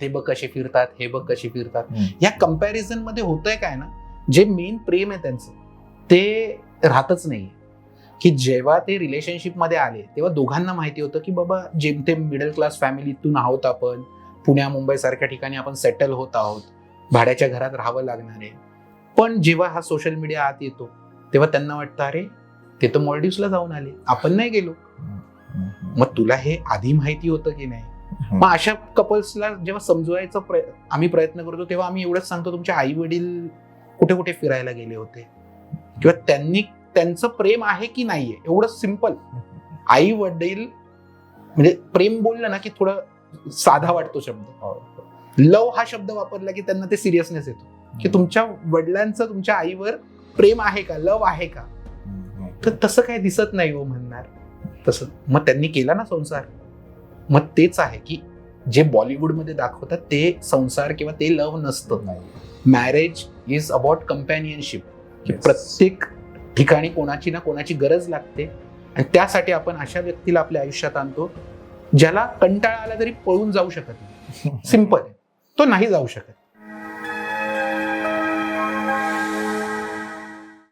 ते बघ कसे फिरतात हे बघ कसे फिरतात. या कंपॅरिझनमध्ये होतंय काय ना जे मेन प्रेम आहे त्यांचं ते राहतच नाही की जेव्हा ते रिलेशनशिपमध्ये आले तेव्हा दोघांना माहिती होतं की बाबा जेमतेम मिडल क्लास फॅमिलीतून आहोत आपण पुण्या मुंबई सारख्या ठिकाणी आपण सेटल होत आहोत भाड्याच्या घरात राहावं लागणार आहे पण जेव्हा हा सोशल मीडिया आत येतो तेव्हा त्यांना वाटतं अरे ते तर मॉलडीव्सला जाऊन आले आपण नाही गेलो. मग तुला हे आधी माहिती होतं की नाही. मग अशा कपल्सला जेव्हा समजवायचा आम्ही प्रयत्न करतो तेव्हा आम्ही एवढंच सांगतो तुमचे आई वडील कुठे कुठे फिरायला गेले होते? किंवा त्यांनी त्यांचं प्रेम आहे की नाहीये? एवढं सिंपल आई वडील म्हणजे प्रेम बोललं ना की थोडं साधा वाटतो शब्द. हो. लव हा शब्द वापरला की त्यांना ते सिरियसनेस येतो. की तुमच्या वडिलांचं तुमच्या आईवर प्रेम आहे का? लव आहे का. तर तसं काय दिसत नाही हो म्हणणार. तसं. मग त्यांनी केला ना संसार. मग तेच आहे की जे बॉलिवूडमध्ये दाखवतात ते संसार किंवा ते लव नसतं. नाही. मॅरेज इज अबाउट कम्पॅनियनशिप की. प्रत्येक ठिकाणी कोणाची ना कोणाची गरज लागते. आणि त्यासाठी आपण अशा व्यक्तीला आपल्या आयुष्यात आणतो ज्याला कंटाळा आला तरी पळून जाऊ शकत नाही. सिंपल तो नाही जाऊ शकत.